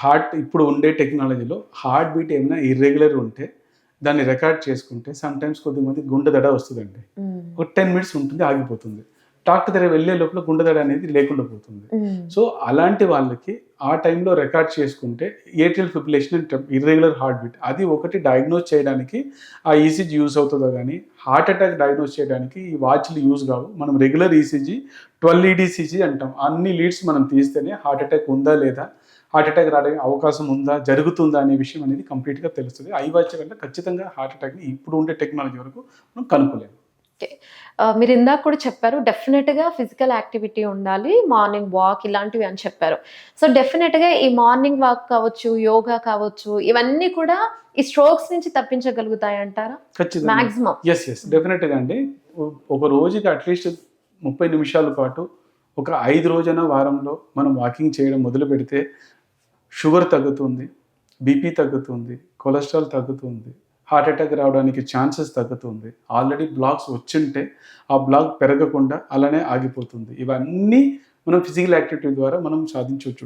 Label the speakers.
Speaker 1: Heart ఇప్పుడు ఉండే టెక్నాలజీలో హార్ట్ బీట్ ఏమైనా ఇర్రెగ్యులర్ ఉంటే దాన్ని రికార్డ్ చేసుకుంటే సమ్ టైమ్స్ కొద్దిమంది గుండె దడ వస్తుందండి. ఒక టెన్ మినిట్స్ ఉంటుంది ఆగిపోతుంది డాక్టర్ దగ్గర వెళ్ళే లోపల గుండె దడ అనేది లేకుండా పోతుంది. సో అలాంటి వాళ్ళకి ఆ టైంలో రికార్డ్ చేసుకుంటే atrial fibrillation and irregular heart beat అది ఒకటి డయాగ్నోస్ చేయడానికి ఆ ఈసీజీ యూస్ అవుతుందో కానీ హార్ట్ అటాక్ డయాగ్నోస్ చేయడానికి ఈ వాచ్లు యూజ్ కావు. మనం రెగ్యులర్ ఈసీజీ ట్వెల్వ్ ఈడీసీజీ అంటాం. అన్ని లీడ్స్ మనం తీస్తేనే హార్ట్ అటాక్ ఉందా లేదా హార్ట్ అటాక్ రావడానికి అవకాశం ఉందా జరుగుతుందా అనే విషయం అనేది కంప్లీట్గా తెలుస్తుంది. ఐ వాచ్ వల్ల ఖచ్చితంగా హార్ట్ అటాక్ని ఇప్పుడు ఉండే టెక్నాలజీ వరకు మనం కనుక్కోలేము.
Speaker 2: మీరు ఇందాక కూడా చెప్పారు డెఫినెట్గా ఫిజికల్ యాక్టివిటీ ఉండాలి మార్నింగ్ వాక్ ఇలాంటివి అని చెప్పారు. సో డెఫినెట్గా ఈ మార్నింగ్ వాక్ కావచ్చు యోగా కావచ్చు ఇవన్నీ కూడా ఈ స్ట్రోక్స్ నుంచి తప్పించగలుగుతాయి అంటారా మాక్సిమం
Speaker 1: ఎస్ ఎస్ డెఫినెట్గా అండి. ఒక రోజుకి అట్లీస్ట్ ముప్పై నిమిషాల పాటు ఒక ఐదు రోజున వారంలో మనం వాకింగ్ చేయడం మొదలు పెడితే షుగర్ తగ్గుతుంది బీపీ తగ్గుతుంది కొలెస్ట్రాల్ తగ్గుతుంది హార్ట్ అటాక్ రావడానికి ఛాన్సెస్ తగ్గుతుంది. ఆల్రెడీ బ్లాక్స్ వచ్చింటే ఆ బ్లాక్ పెరగకుండా అలానే ఆగిపోతుంది. ఇవన్నీ మనం ఫిజికల్ యాక్టివిటీ ద్వారా మనం సాధించవచ్చు.